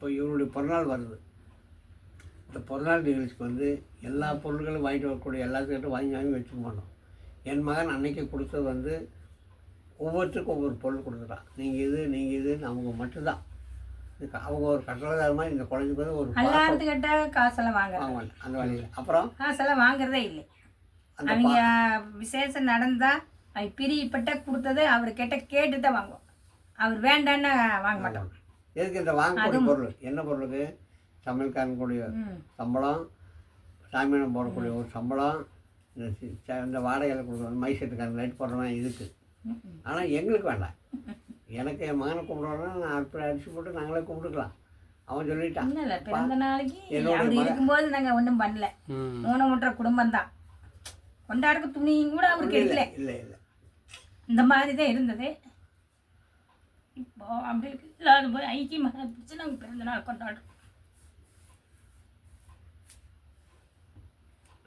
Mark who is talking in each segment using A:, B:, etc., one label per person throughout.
A: இப்போ இவருடைய பிறநாள் வருது. இந்த பிறநாள் நிகழ்ச்சிக்கு வந்து எல்லா பொருட்களும் வாங்கிட்டு வரக்கூடிய எல்லாத்துக்கிட்ட வாங்கி வாங்கி வச்சுக்க மாட்டோம் என் மகன் அன்னைக்கு கொடுத்தது வந்து ஒவ்வொருத்தருக்கும் ஒவ்வொரு பொருள் கொடுத்துட்டான். நீங்கள் இது நீங்கள் இதுன்னு அவங்க மட்டும்தான். அவங்க ஒரு கட்டளை மாதிரி இந்த குழந்தைக்கு வந்து ஒரு
B: எல்லாத்துக்கிட்ட காசெல்லாம் வாங்குறது
A: வாங்குவாங்க அந்த வழியில். அப்புறம்?
B: காசெல்லாம் வாங்குறதே இல்லை. அவங்க விசேஷம் நடந்தா அவங்க பிரியப்பட்ட கொடுத்தது அவர் கிட்ட கேட்டு தான் வாங்குவோம் அவர் வேண்டான்னு வாங்க மாட்டோம்
A: எதுக்கு இந்த வாங்கக்கூடிய பொருள்? என்ன பொருளுக்கு? சமையல்காரனுக்குடைய
B: ம்.
A: சம்பளம் சாமியானம் போடக்கூடிய ஒரு சம்பளம் இந்த இந்த வாடகையில் கொடுக்குறோம் மை செட்டுக்காரன் லைட் போடுறவன் இதுக்கு. ஆனால் எங்களுக்கு வேண்டாம். எனக்கு என் மகனை கும்பிடுறோன்னா நான் அப்படி அடிச்சு போட்டு நாங்களே கும்பிட்டுக்கலாம். அவன் சொல்லிட்டான்.
B: இல்லை பிறந்த நாளைக்கு அவர். இருக்கும்போது நாங்கள் ஒன்றும் பண்ணல. மூன்றரை குடும்பம் தான் கொண்டாடுக்கு துணியும் கூட அவருக்கு
A: இல்லை இல்லை இல்லை.
B: இந்த மாதிரி தான் இருந்தது. அப்படி இல்லாத போய் ஐக்கியமாக பிடிச்சி நாங்கள் பிறந்த நாள் கொண்டாடுறோம்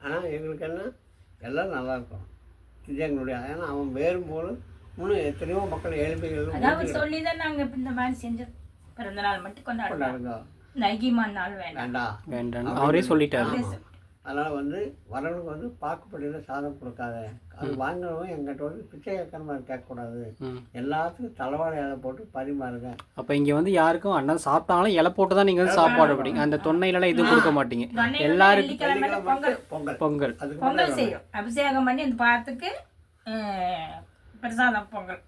A: ஆனால் எங்களுக்கு என்ன? எல்லாம் நல்லா இருக்கும் இது எங்களுடைய ஏன்னா அவன் வேறும்போது இன்னும் எத்தனையோ மக்கள் ஏழ்மைகள்
B: அதாவது சொல்லி தான் நாங்கள் இந்த மாதிரி செஞ்சது பிறந்த நாள் மட்டும் கொண்டாடுறோம். ஐக்கியமான நாள் வேண்டாம்.
A: வேண்டாம்.
C: அவரே சொல்லிட்டாரு.
A: அதனால் வந்து வரவனுக்கு வந்து பாக்குப்படியில் சாதம் கொடுக்காத. அது வாங்குறவன் எங்கிட்ட வந்து பிச்சை மாதிரி கேட்கக்கூடாது எல்லாத்துக்கும் தலைவாழை இலை போட்டு பரிமாறுங்க.
C: அப்போ இங்கே வந்து யாருக்கும் அண்ணன் சாப்பிட்டாலும் இலை போட்டு தான் நீங்கள் வந்து சாப்பாடு பிடிங்க அந்த தொன்னையிலலாம் எதுவும் கொடுக்க மாட்டீங்க.
B: தொன்னையில
C: எல்லாருக்கும்
B: பொங்கல்.
A: பொங்கல்.
C: பொங்கல்.
A: அதுக்கு
B: பொங்கல் செய்யும். அபிஷேகம் பண்ணி அந்த பாத்துக்கு பிரசாதம் பொங்கல்.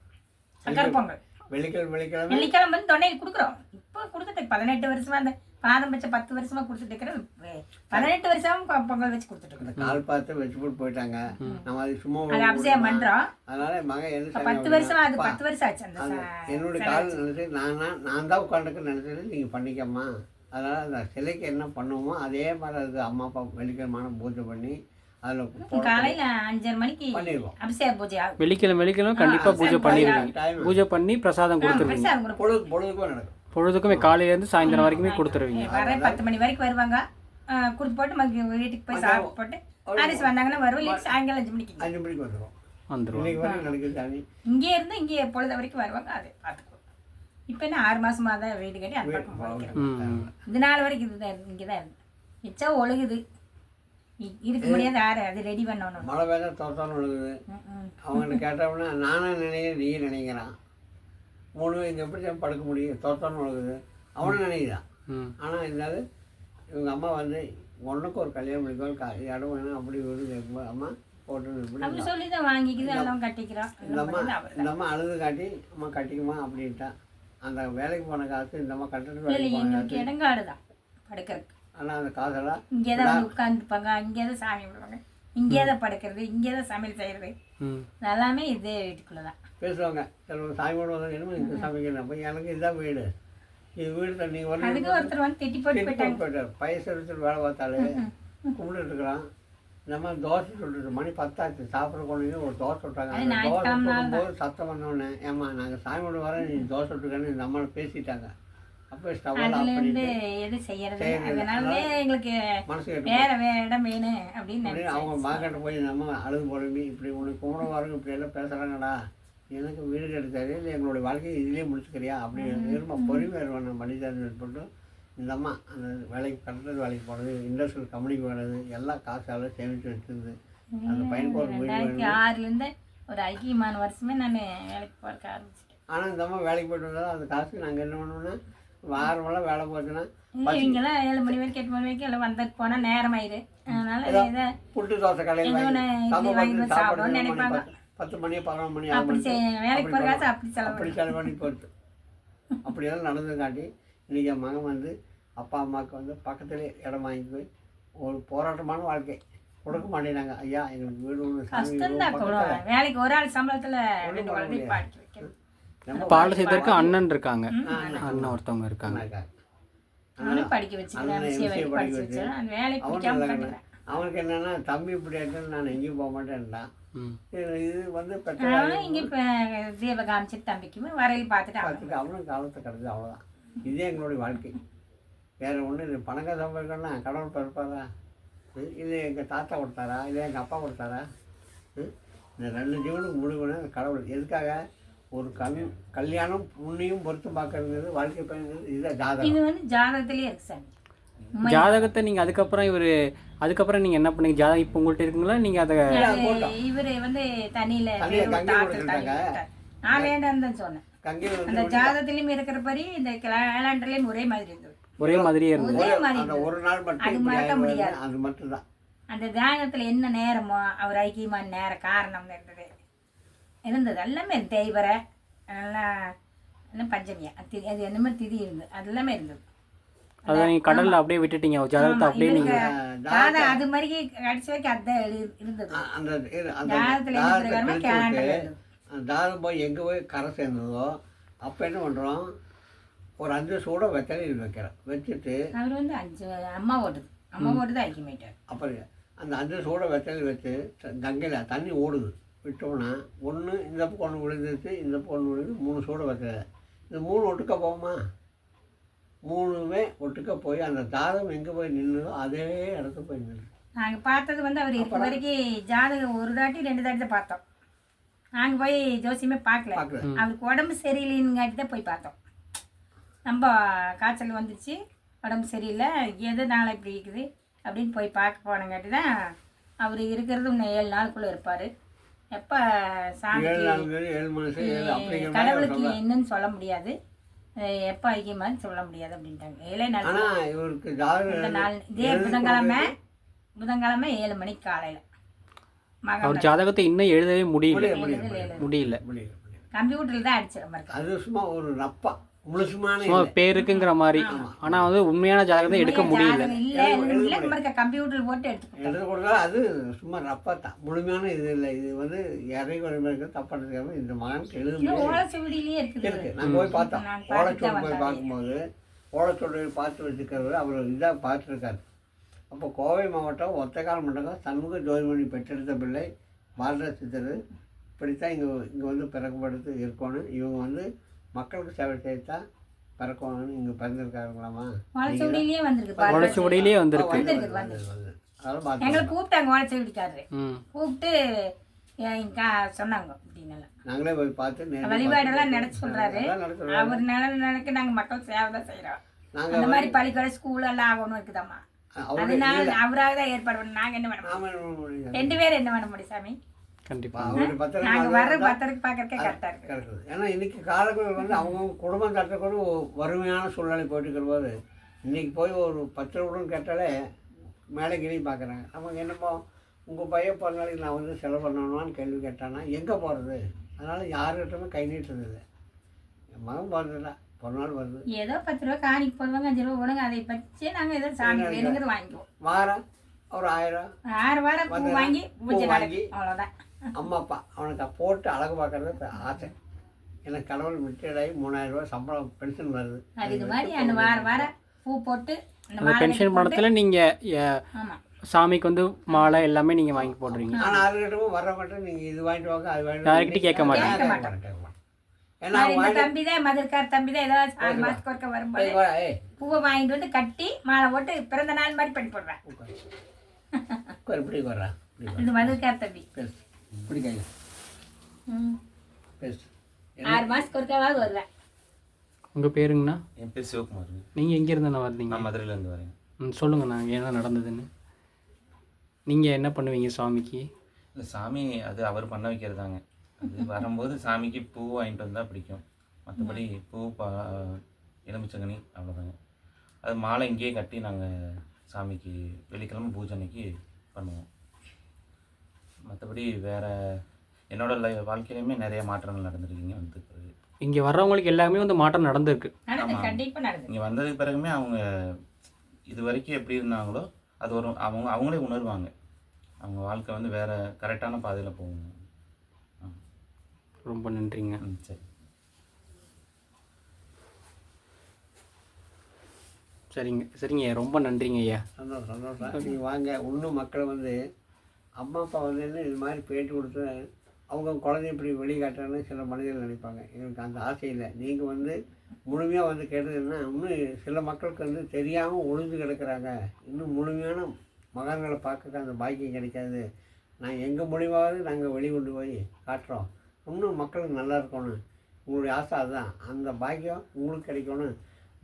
B: சக்கரை பொங்கல்.
A: வெள்ளிக்கிழமை வெள்ளிக்கிழமை.
B: வெள்ளிக்கிழமை வந்து தொண்டையில் கொடுக்குறோம். இப்போ கொடுத்துட்டு பதினெட்டு வருஷமா அந்த பாதம் வச்ச பத்து வருஷமா கொடுத்துட்டு இருக்கிறது அஹ், பதினெட்டு வருஷமா பொங்கல் வச்சு கொடுத்துட்டு
A: அந்த
B: இருக்கிறோம்
A: கால் பார்த்து வச்சு போட்டு போயிட்டாங்க. நம்ம அது சும்மா
B: அது அபிஷேகம் பண்றோம்.
A: அதனால மகன் சாமி
B: பத்து வருஷமா அது பத்து வருஷம் ஆச்சு அந்த
A: அது என்னுடைய கால் நினைச்சு நான் தான் நான் தான் உட்காந்துக்கு நினைச்சது நீங்கள் பண்ணிக்கம்மா. அதனால் அந்த சிலைக்கு என்ன பண்ணுவோமோ அதே மாதிரி அதுக்கு அம்மா அப்பா வெள்ளிக்கிழமான பூஜை பண்ணி அதில்
B: காலையில அஞ்சரை மணிக்கு அபிஷேக பூஜை.
C: வெள்ளிக்கிழமை வெள்ளிக்கிழமை கண்டிப்பாக பூஜை பண்ணிடுவீங்க
A: டைம்
C: பூஜை பண்ணி பிரசாதம்
B: கொடுப்போம்.
A: பொழுது பொழுதுக்கும் நடக்கும்.
C: பொழுதுக்குமே காலையிலேருந்து சாயந்தரம் வரைக்குமே கொடுத்துருவீங்க.
B: வர பத்து மணி வரைக்கும் வருவாங்க. கொடுத்து போட்டு மதியம் வீட்டுக்கு போய் சாப்பிட்டு போட்டு அரிசி வந்தாங்கன்னா வரும் இல்லை சாயங்காலம் அஞ்சு மணிக்கு.
A: அஞ்சு மணிக்கு வந்துடும்
C: வந்துடும்
B: இங்கே இருந்து இங்கே பொழுது வரைக்கும் வருவாங்க. அதை பார்த்துக்குவோம். இப்போ என்ன ஆறு மாசமா தான் வீடு கட்டி அந்த பக்கம் போய்க்கிறோம்
C: ம்.
B: இது நாள் வரைக்கும் இதுதான் இங்கே தான் இருந்து மிச்சா ஒழுகுது. இ- இருக்க முடியாது யாரு அது ரெடி பண்ணணும்.
A: மழை வேலை தோட்டம்
B: ம்.
A: அவங்கள்ட்ட கேட்டோம்னா நானும் நினைக்கிறேன் நீ நினைக்கிறான். மூணு இங்கே எப்படி படுக்க முடியும்? தோட்டம் விழுகுது அவனும் நினைக்கிறான். ஆனால் இருந்தாலும் இவங்க அம்மா வந்து ஒன்றுக்கு ஒரு கல்யாணம் பண்ணிக்கோ க- இடம் வேணும் அப்படி வருது கேட்கும்போது அம்மா போட்டு
B: சொல்லி தான் வாங்கிக்குது எல்லாம் கட்டிக்கிறோம்
A: இந்த அம்மா இந்த அழுது காட்டி அம்மா கட்டிக்குமா அப்படின்ட்டா அந்த வேலைக்கு போன காசு இந்த அம்மா
B: எங்களுக்கு
A: காசு.
B: இடங்காடு தான் படுக்கிறதுக்கு.
A: ஆனால் அந்த காசெல்லாம்
B: இங்கே தான் வந்து உட்காந்துப்பாங்க இங்கே தான் சாமி விடுவாங்க இங்கே தான் படுக்கிறது இங்கே தான் சமையல் செய்கிறது எல்லாமே இதே வீட்டுக்குள்ளே தான்
A: பேசுவாங்க சிலவங்க சாமி கூட வந்து என்னமோ இந்த சமைக்கணும் அப்போ எனக்கு இதுதான் வீடு. இது வீடு தான். நீங்கள் வந்து
B: அதுக்கு ஒருத்தர் வந்து திட்டி போட்டு
A: போயிட்டார். பைசா வேலை பார்த்தாலே கும்பிட்டு இருக்கிறான் இந்த மாதிரி தோசை சுட்டுட்டு மணி பத்தாச்சு. சாப்பிட கொண்டு ஒரு தோசை விட்டாங்க தோசை சுடும்போது சத்தம் வந்தோடனே ஏம்மா நாங்கள் சாமியோட வர நீ தோசை விட்டுக்கன்னு இந்த அம்மா பேசிட்டாங்க.
B: அதுலேருந்து எது செய்யறது. அதனாலே எங்களுக்கு வேற வேற இடம் வேணும் அப்படின்னு
A: அப்படின்னு அவங்க மார்க்கெட்டை போய் நம்ம அழுது புலம்பி இப்படி உனக்கு கும்பிட வரவங்க இப்படி எல்லாம் பேசுகிறாங்கடா எனக்கு வீடு கிடைச்சாரு இல்லை எங்களுடைய வாழ்க்கையை இதுலேயே முடிச்சுக்கிறியா அப்படி இருமா பொறுமை இருவேன் மனிதன் போட்டு இந்த அம்மா அந்த வேலைக்கு கட்டுறது வேலைக்கு போகிறது இண்டஸ்ட்ரியல் கம்பெனிக்கு போகிறது எல்லாம் காசு எல்லாம் சேமித்து வச்சிருந்து அந்த ஒரு வீடு வேணும்.
B: ஆறுலேருந்து ஒரு ஐக்கியமான வருஷமே நான் வேலைக்கு போகிறக்க ஆரம்பிச்சிட்டேன்.
A: ஆனால் இந்த அம்மா வேலைக்கு போயிட்டு வந்தாலும் அந்த காசு நாங்கள் என்ன பண்ணுவோம்னா வாரமெல்லாம் வேலை போச்சுன்னா
B: இல்லை இவங்கெல்லாம் ஏழு மணி வரைக்கும் எட்டு மணி வரைக்கும் எல்லாம் வந்துட்டு போனால் நேரம் ஆயிரு அதனால இதை
A: புட்டு தோசை கடையில்
B: சாப்பிடணும்னு நினைப்பாங்க.
A: பத்து- மணி பதினொன்று மணி
B: அப்படி வேலைக்கு போகிற காசு அப்படி செலவு
A: அப்படி செலவு பண்ணி போச்சு அப்படியெல்லாம் நடந்து காட்டி இன்றைக்கி என் மகன் வந்து அப்பா அம்மாவுக்கு வந்து பக்கத்துலேயே இடம் வாங்கி போய் ஒரு போராட்டமான வாழ்க்கை. கொடுக்க மாட்டேனாங்க ஐயா எங்களுக்கு வீடு ஒன்று.
B: வேலைக்கு ஒரு ஆள் சம்பளத்தில்
C: பால் செய்ததற்கு அண்ணன் இருக்காங்க. அண்ணன் ஒருத்தவங்க இருக்காங்க.
B: படிக்க வச்சுக்கிறேன் வேலைக்கு பிடிக்காம
A: அவனுக்கு என்னன்னா தம்பி இப்படி ஆயிட்டு நான் எங்கேயும் போக மாட்டேன்டான்
C: ம்.
A: இது இது வந்து
B: இங்கே இப்போ தீப காமிச்சிட்டு தம்பிக்குமே வரையில் பார்த்துட்டு அவனும்.
A: பார்த்துட்டு அவனும் காலத்தை கிடக்குது அவ்வளோதான் இதே எங்களுடைய வாழ்க்கை. வேறு ஒன்றும் இது பணங்க சம்பாதிக்கணும்னா கடவுள் பிறப்பாரா? ம், இது எங்கள் தாத்தா கொடுத்தாரா? இல்லை எங்கள் அப்பா கொடுத்தாரா? ம், இந்த ரெண்டு ஜீவனுக்கு முடிவுனா கடவுள். எதுக்காக? ஒரு கண் கல்யாணம் புண்ணியும் பொறுத்து பார்க்கறதுங்கிறது வாழ்க்கை பயன்கிறது இதுதான் ஜாதகம்.
B: இது வந்து ஜாதகத்திலேயே இருக்கு சாமி.
C: ஜாதகத்தை நீங்கள் அதுக்கப்புறம் இவர் அதுக்கப்புறம் நீங்கள் என்ன பண்ணீங்க? ஜாதகம் இப்போ உங்கள்கிட்ட இருக்குங்களா? நீங்கள் அதை
B: இவரு வந்து தண்ணியில. விட்டார். நான் வேண்டாம் தான் சொன்னேன்.
A: கங்கையில்
B: அந்த ஜாதகத்திலயும் இருக்கிறபடி இந்த கேலண்டர்லயும் ஒரே மாதிரி இருந்தது.
C: ஒரே மாதிரியே இருந்தது.
B: ஒரே மாதிரி
A: அந்த
B: இருந்தது.
A: ஒரு நாள் மட்டும்
B: அது மறக்க. முடியாது.
A: அது மட்டும்தான்.
B: அந்த தியானத்துல என்ன நேரமோ அவர் ஐக்கியமான நேர காரணம் இருந்தது. இருந்தது. எல்லாமே தேய்வரை என்ன பஞ்சமியா? அது என்னமோ திதி இருந்தது. அது எல்லாமே இருந்தது.
C: அதை நீங்கள் கடலில் அப்படியே விட்டுட்டீங்க. ஜாதகத்தை அப்படியே நீங்கள்
B: ஜாதகம் அது மாதிரி கடைசி வரைக்கும் அதான் இருந்தது.
A: அந்த தாரம் போய் எங்கே போய் கரை சேர்ந்ததோ அப்போ என்ன பண்ணுறோம் ஒரு அஞ்சு சூட வெத்தலையில் வைக்கிறோம். வச்சுட்டு
B: அவர் வந்து அஞ்சு அம்மா ஓட்டுது அம்மா ஓட்டுது ஐக்கியமாயிட்டார்
A: அப்புறம் அந்த அஞ்சு சூட வெத்தலையில் வச்சு கங்கையில் தண்ணி ஓடுது. விட்டோம்னா ஒன்று இந்த பக்கம் ஒன்று விழுந்துச்சு இந்த பக்கம் ஒன்று விழுந்து மூணு சூட வெத்தலை இந்த மூணு ஒட்டுக்க போகுமா மூணுமே ஒட்டுக்க போய் அந்த தாரம் எங்கே போய் நின்றுதோ அதே இடத்துல போய் நின்று
B: நாங்க பார்த்தது வந்து அவர் இருக்க வரைக்கும் ஜாதகம் ஒரு தாட்டி ரெண்டு தாட்டி தான் பார்த்தோம். நாங்க போய் ஜோசியமே பார்க்கல. அவருக்கு உடம்பு சரியில்லைங்காட்டி தான் போய் பார்த்தோம். நம்ம காய்ச்சல் வந்துச்சு உடம்பு சரியில்லை எதனால இப்படி இருக்குது அப்படின்னு போய் பார்க்க போனங்காட்டி தான் அவர் இருக்கிறது இன்னும் ஏழு நாளுக்குள்ளே இருப்பார். எப்போ
A: அவர்
B: கடவுளுக்கு. என்னன்னு சொல்ல முடியாது. எப்போ ஐக்கியமான்னு சொல்ல முடியாது அப்படின்ட்டாங்க. ஏழே நாள் இந்த நாள் இதே புதன்கிழமை புதன்கிழமை ஏழு மணிக்கு காலையில்.
C: அவர் ஜாதகத்தை இன்னும் எழுதவே முடியல.
A: முடியல
B: கம்ப்யூட்டரில் தான் அடிச்சிட மாதிரி
A: அது சும்மா ஒரு முழுசுமான
C: சும்மா. பேருக்குங்கிற மாதிரி. ஆனால் வந்து உண்மையான ஜாதகத்தை எடுக்க முடியல.
B: கம்ப்யூட்டர் போட்டு
A: கொடுத்தா. அது சும்மா ரப்பா தான். முழுமையான இது இல்லை. இது வந்து இறை குறைமைக்கு தப்பானது இந்த மகனுக்கு எழுத
B: இருக்குது.
A: இருக்கு. நாங்கள் போய் பார்த்தோம் ஓலைச்சோடு போய். பார்க்கும்போது ஓலைச்சோடு பார்த்து வச்சுக்கிறவர் அவர் இதாக பார்த்துருக்காரு. அப்போ கோவை மாவட்டம் ஒத்தக்கால் மண்டலம் சண்முக ஜோதிமணி பெற்றெடுத்த பிள்ளை பாரத சித்தர். இப்படித்தான் இங்கே இங்கே வந்து பிறக்கப்படுத்து இருக்கணும் இவங்க வந்து மக்களுக்கு சேவை செய்யத்தான் பிறக்கணும்னு இங்கே பிறந்திருக்காருங்களாமா?
B: ஓலச்சுவடியிலேயே வந்திருக்கு எங்களை கூப்பிட்டாங்க ஓலச்சுவடிக்காரரு
C: ம்.
B: கூப்பிட்டு சொன்னாங்க அப்படின்னு
A: நாங்களே போய் பார்த்து
B: வழிபாடெல்லாம் நடத்த சொல்றாரு. அவர் நில நினைக்க நாங்க மக்கள் சேவை தான் செய்யறோம்
A: நாங்கள்
B: அந்த மாதிரி பள்ளிக்கூட ஸ்கூல் எல்லாம் ஆகணும் இருக்குதாம்மா. அதனால அவராக தான் ஏற்பாடு பண்ண நாங்க என்ன பண்ண முடியும்
A: நாம என்ன பண்ண முடியும்?
B: ரெண்டு பேரும் என்ன பண்ண முடியும் சாமி
C: கண்டிப்பாக
A: அவருடைய பத்திரம்
B: நாங்க
A: மாதிரி
B: வர்ற
A: வந்தா
B: பத்திரிக்கை பார்க்கறதுக்கே கரெக்டா இருக்கு.
A: கிடக்குது ஏன்னா இன்னைக்கு காலங்கள் வந்து அவங்க குடும்பம் தட்டக்கூட வறுமையான சூழ்நிலை போயிட்டு இருக்கிறபோது இன்னைக்கு போய் ஒரு பத்து ரூபான்னு கேட்டாலே மேலே கிளி பார்க்குறாங்க. அவங்க என்னப்போ உங்கள் பையன் பிறந்த நாளைக்கு நான் வந்து செலவு பண்ணணுமான்னு கேள்வி கேட்டானா எங்கே போகிறது அதனால் யாருக்கிட்டமே கை நீட்டுறது இல்லை என் மகன் பிறந்ததில்ல பிறநாள் வருது.
B: ஏதோ பத்து ரூபா காணிக்கு போடுவாங்க அஞ்சு ரூபா விடுங்க அதை பற்றி நாங்க ஏதோ சாமி வேணுங்கிறது வாங்கிக்குவோம்.
A: வாரம் ஒரு ஆயிரம்
B: ஆறு வாரம் வாங்கி பூஜை
A: வாங்கி.
B: அவ்வளோதான்
A: அம்மா அப்பா அவனுக்கு போட்டு அழகு பார்க்கறது ஆசை. எனக்கு கடவுள் மிட்டடாகி மூணாயிரம் ரூபாய் சம்பளம் பென்ஷன் வருது.
B: அது இது மாதிரி அந்த வாரம் வாரம் பூ போட்டு அந்த
C: பென்ஷன் பணத்தில் நீங்கள்
B: ஆமா.
C: சாமிக்கு வந்து மாலை எல்லாமே நீங்கள் வாங்கி போடுறீங்க.
A: ஆனால் யாருக்கிட்டவும் வர மாட்டேன் நீங்கள் இது வாங்கிட்டு வாங்க அது வாங்கிட்டு
C: யார்கிட்டயும் கேட்க மாட்டேன்.
A: ஏன்னா
B: தம்பி தான் மதுர்கார் தம்பி தான் ஏதோ ஆறு ஒருக்க வரும்போது பூவை வாங்கிட்டு வந்து கட்டி மாலை போட்டு பிறந்த நாள் மாதிரி பண்ணி போடுறேன்.
A: இப்படி வர்றா. இப்படி வா
B: இது மதுர்கார் தம்பி.
A: இப்படி கையில்
B: ஆறு மாசத்துக்கு ஒருக்காவது வருவேன்.
C: உங்கள் பேருங்கண்ணா?
D: என் பேர் சிவகுமார்.
C: நீங்கள் எங்கேருந்துண்ணா வந்தீங்க?
D: நான் மதுரையிலேருந்து வரேன்.
C: ம் சொல்லுங்கண்ணா என்ன நடந்ததுன்னு. நீங்கள் என்ன பண்ணுவீங்க சுவாமிக்கு
D: இல்லை சாமி அது அவர் பண்ண வைக்கிறதாங்க. அது வரும்போது சாமிக்கு பூ வாங்கிட்டு வந்தால் பிடிக்கும். மற்றபடி பூ பா எலுமிச்சங்கனி அவ்வளோதாங்க அது மாலை இங்கேயே கட்டி நாங்கள் சாமிக்கு வெள்ளிக்கிழமை பூஜை அன்னைக்கு பண்ணுவோம். மற்றபடி வேறு என்னோட லை வாழ்க்கையிலையுமே நிறைய மாற்றங்கள் நடந்திருக்கீங்க வந்து பிறகு.
C: இங்கே வர்றவங்களுக்கு எல்லாமே வந்து மாற்றம் நடந்திருக்கு.
B: நடந்து
D: ஆமா.
B: கண்டிப்பா நடந்து.
D: இங்கே வந்ததுக்கு பிறகுமே அவங்க இது வரைக்கும் எப்படி இருந்தாங்களோ அது ஒரு அவங்க அவங்களே உணர்வாங்க. அவங்க வாழ்க்கை வந்து வேற கரெக்டான பாதையில் போகும். ஆ,
C: ரொம்ப நன்றிங்க.
D: ம் சரி.
C: சரிங்க சரிங்க ரொம்ப நன்றிங்க ஐயா.
A: சந்தோஷம் சந்தோஷம். நீங்கள் வாங்க இன்னும் மக்களை வந்து அம்மா அப்பா வந்து என்ன இது மாதிரி பேட்டி கொடுத்து அவங்க குழந்தைய இப்படி வெளிக்காட்டுறேன்னு சில மனிதர்கள் நினைப்பாங்க. எங்களுக்கு அந்த ஆசை இல்லை. நீங்கள் வந்து முழுமையாக வந்து கேட்டதுன்னா இன்னும் சில மக்களுக்கு வந்து தெரியாமல் ஒளிஞ்சு கிடக்குறாங்க. இன்னும் முழுமையான மகான்களை பார்க்க அந்த பாக்கியம் கிடைக்காது. நான் எங்கள் மூலியமாவது நாங்கள் வெளிக்கொண்டு போய் காட்டுறோம். இன்னும் மக்களுக்கு நல்லா இருக்கணும். உங்களுடைய ஆசை அதுதான். அந்த பாக்கியம் உங்களுக்கு கிடைக்கணும்.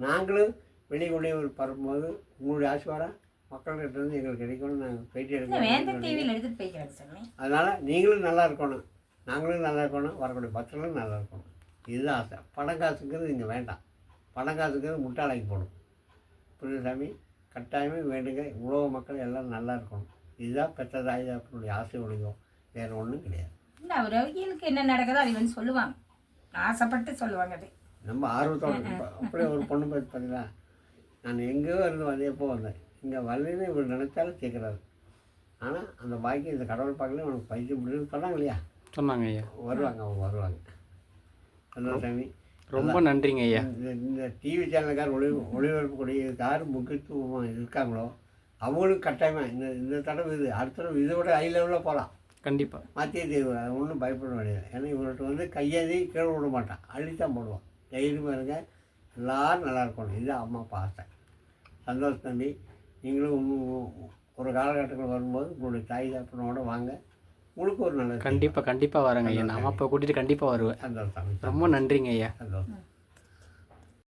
A: நாங்களும் வெளி கொண்டே ஒரு பரப்பும்போது உங்களுடைய ஆசீர்வாதம் மக்கள்கிட்ட இருந்து எங்களுக்கு கிடைக்கணும்னு நாங்கள் பேட்டி எடுக்கணும் அதனால் நீங்களும் நல்லா இருக்கணும். நாங்களும் நல்லா இருக்கணும். வரக்கூடிய பக்தர்களும் நல்லா இருக்கணும். இதுதான் ஆசை. பணம் காசுங்கிறது இங்கே வேண்டாம். பணம் காசுங்கிறது முட்டாளாக்கி போடும் புரியுது கட்டாயமே வேண்டுங்க. உலக மக்கள் எல்லாம் நல்லா இருக்கணும். இதுதான் பெற்ற தாய் தகப்பனுடைய ஆசை ஒழிக்கும் வேறு ஒன்றும் கிடையாது.
B: இல்லை அவர் அவங்களுக்கு என்ன நடக்குதோ அது வந்து சொல்லுவாங்க. ஆசைப்பட்டு சொல்லுவாங்க அது.
A: நம்ம ஆர்வத்தோட அப்படியே ஒரு பொண்ணு பார்த்து பார்த்தீங்களா நான் எங்கேயோ இருந்து வந்து எப்போ வந்தேன்? இங்கே வரலன்னு இவர் நினைச்சாலும் கேட்குறாரு ஆனால் அந்த பாக்கியம் இந்த கடவுள் பார்க்கல உனக்கு பைத்தியம் முடியும்னு சொன்னாங்க இல்லையா?
C: சொன்னாங்க ஐயா.
A: வருவாங்க அவங்க வருவாங்க. சாமி
C: ரொம்ப நன்றிங்க ஐயா.
A: இந்த இந்த டிவி சேனலுக்கார் ஒளி ஒளிபரப்பக்கூடிய யார் முக்கியத்துவமாக இருக்காங்களோ அவங்களும் கட்டாயமாக இந்த இந்த தடவை இது அடுத்த தடவை இதை விட ஹை லெவலில் போகலாம்
C: கண்டிப்பாக
A: தீர்வு அது ஒன்றும் பயப்பட வேண்டியது ஏன்னா இவர்கிட்ட வந்து கையேந்தி கீழே விட மாட்டான். அள்ளித்தான் போடுவான். தைரியமாக இருங்க. எல்லோரும் நல்லா இருக்கணும். இதுதான் அம்மா ஆசை சந்தோஷ் தம்பி. நீங்களும் ஒரு காலகட்டத்தில் வரும்போது உங்களுடைய தாய் தப்பனோட வாங்க. உங்களுக்கு ஒரு நல்ல
C: கண்டிப்பாக கண்டிப்பாக வரேங்க ஐயா. நான் அப்போ கூட்டிகிட்டு கண்டிப்பாக வருவேன். ரொம்ப நன்றிங்க ஐயா.